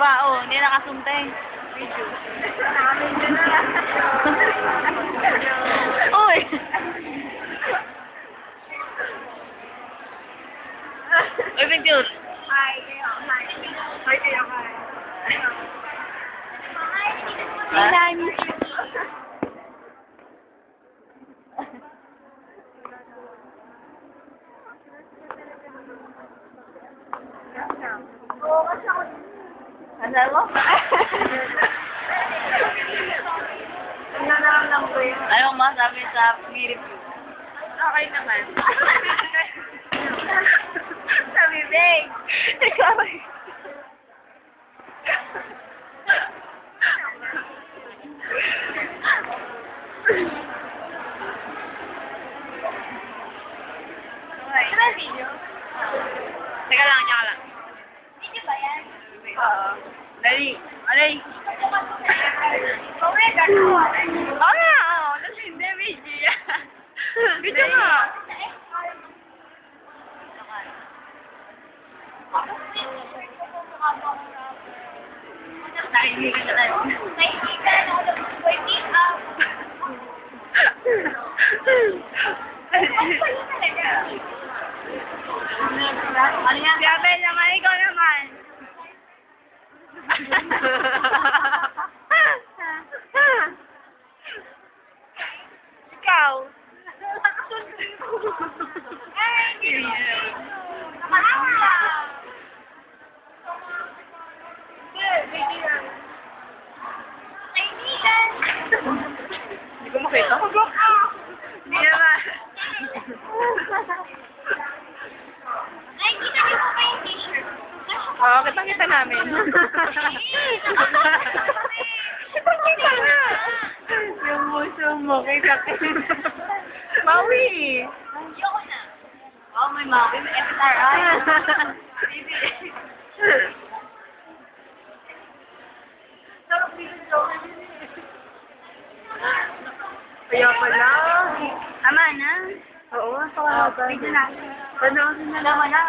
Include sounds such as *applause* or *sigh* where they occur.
ba? Oh, hindi nakasunta eh. Video. *laughs* Uy! Uy, picture. Hi, kayo. Hi. Hi, kayo. Hi. Hi, I miss you. Oo, kasi ako Ano mo? Nanaramdam ko yun. Ayaw mo sabi sa ko. Okay naman. Sabi, Beng. Ikaw ay... Ano ba video? Teka lang, teka lang. Video ba yan? Oo. Dali. Alay. Oo, nga, oo. Kasi hindi, yan. Video nga. Ano yan? Gabi naman, ikaw naman. Ikaw. Hindi ko makita. Hindi naman. *laughs* Oo, kitang-kita namin. *laughs* Kitang-kita nga. Yung muso mo, kita-kita. Maui. Oh, may Maui. May FSRI. Kaya pala. Tama na. Oo, sa Video na. Panoorin na Alam mo na.